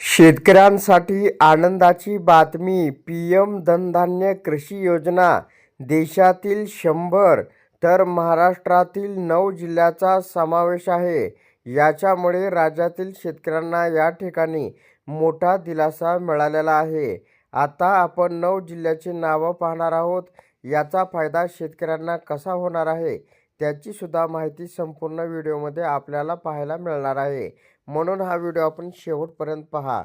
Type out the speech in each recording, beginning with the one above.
शेतकऱ्यांसाठी आनंदाची बातमी पी एम धनधान्य कृषी योजना देशातील शंभर तर महाराष्ट्रातील नऊ जिल्ह्याचा समावेश आहे. याच्यामुळे राज्यातील शेतकऱ्यांना या ठिकाणी मोठा दिलासा मिळालेला आहे. आता आपण नऊ जिल्ह्याची नावं पाहणार आहोत. याचा फायदा शेतकऱ्यांना कसा होणार आहे? त्याची सुद्धा माहिती संपूर्ण व्हिडिओमध्ये आपल्याला पाहायला मिळणार आहे. म्हणून हा व्हिडिओ आपण शेवटपर्यंत पहा.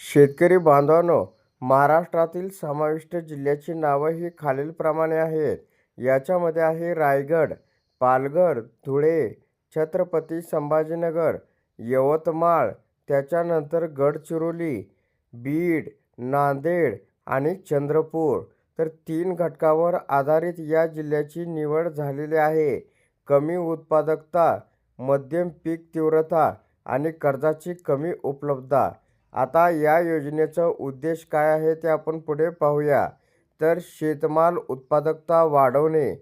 शेतकरी बांधवांनो महाराष्ट्रातील समाविष्ट जिल्ह्याची नावं ही खालीलप्रमाणे आहेत. याच्यामध्ये आहे रायगड पालघर धुळे छत्रपती संभाजीनगर यवतमाळ त्याच्यानंतर गडचिरोली बीड नांदेड आणि चंद्रपूर. तर तीन घटकावर आधारित या जिल्ह्याची निवड झालेली आहे. कमी उत्पादकता मध्यम पीक तीव्रता आणि कर्जाची कमी उपलब्धता. आता या योजनेचा उद्देश काय आहे ते आपण पुढे पाहूया. तर शेतमाल उत्पादकता वाढवणे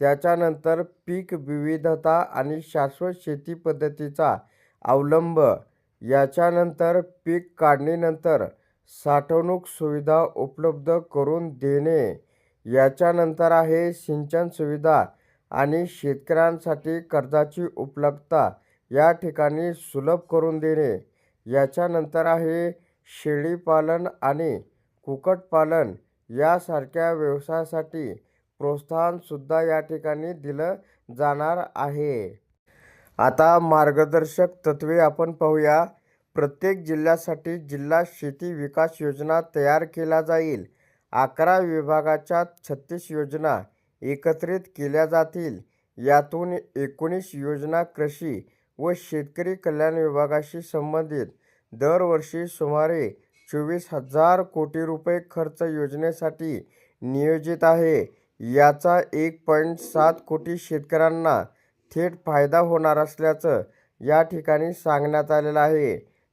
त्याच्यानंतर पीक विविधता आणि शाश्वत शेती पद्धतीचा अवलंब याच्यानंतर पीक काढणीनंतर साठवणूक सुविधा उपलब्ध करून देणे. याच्यानंतर आहे सिंचन सुविधा आणि शेतकऱ्यांसाठी कर्जाची उपलब्धता या ठिकाणी सुलभ करून देणे. याच्यानंतर आहे शेळीपालन आणि कुक्कुटपालन यासारख्या व्यवसायासाठी प्रोत्साहनसुद्धा या ठिकाणी दिलं जाणार आहे. आता मार्गदर्शक तत्त्वे आपण पाहूया. प्रत्येक जिल्ह्यासाठी जिल्हा शेती विकास योजना तयार केला जाईल. अकरा विभागाच्या छत्तीस योजना एकत्रित केल्या जातील. यातून एकोणीस योजना कृषी व शेतकरी कल्याण विभागाशी संबंधित दरवर्षी सुमारे चोवीस हजार कोटी रुपये खर्च योजनेसाठी नियोजित आहे. याचा एक पॉईंट सात कोटी शेतकऱ्यांना थेट फायदा होणार असल्याचं या ठिकाणी सांगण्यात आलेलं आहे.